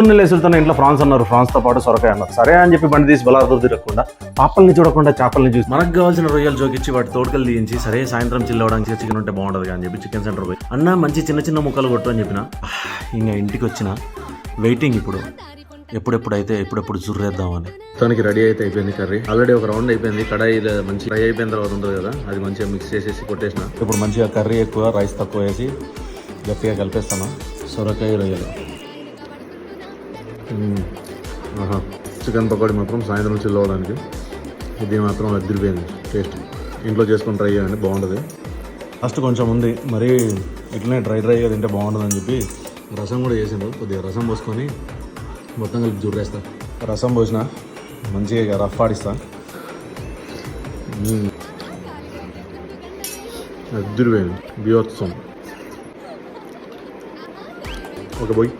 లేసుడుతున్న ఇంట్లో ఫ్రాన్స్ అన్నారు. ఫ్రాన్స్తో పాటు సొరకాయ అన్నారు. సరే అని చెప్పి బండి తీసి బలాదు తిరగకుండా పాపల్ని చూడకుండా చేపల్ని చూసి మనకు కావాల్సిన రొయ్యలు జోకిచ్చి వాటి తోడుకలు తీయించి సరే సాయంత్రం చిల్లవడానికి చికెన్ ఉంటే బాగుంటుంది అని చెప్పి చికెన్ సెంటర్ పోయి అన్న మంచి చిన్న చిన్న ముక్కలు కొట్టు అని చెప్పిన. ఇంకా ఇంటికి వచ్చిన వెయిటింగ్ ఇప్పుడు. ఎప్పుడెప్పుడైతే ఎప్పుడెప్పుడు జుర్రేద్దామని. తనకి రెడీ అయితే అయిపోయింది కర్రీ. ఆల్రెడీ ఒక రౌండ్ అయిపోయింది. కడాయి మంచి ఫ్రై అయిపోయిన తర్వాత ఉంటుంది కదా అది మంచిగా మిక్స్ చేసేసి కొట్టేసిన. ఇప్పుడు మంచిగా కర్రీ ఎక్కువ రైస్ తక్కువ వేసి గట్టిగా కలిపేస్తాను. సొరకాయ రొయ్యలు. చికెన్ పకోడీ మాత్రం సాయంత్రం చిల్లవడానికి ఇది మాత్రం అదిరిపోయింది టేస్ట్. ఇంట్లో చేసుకొని ట్రై చేయండి. బాగుంటుంది. ఫస్ట్ కొంచెం ఉంది. మరి ఇట్లనే డ్రై డ్రైగా తింటే బాగుంటుంది అని చెప్పి రసం కూడా చేసిండు కొద్దిగా రసం పోసుకొని మొత్తం కలిపి జుర్రేస్తా. రసం పోసిన. మంచిగా ఇక రఫ్ ఆడిస్తా. మ్మ్. బియోత్సవం ఒక పోయి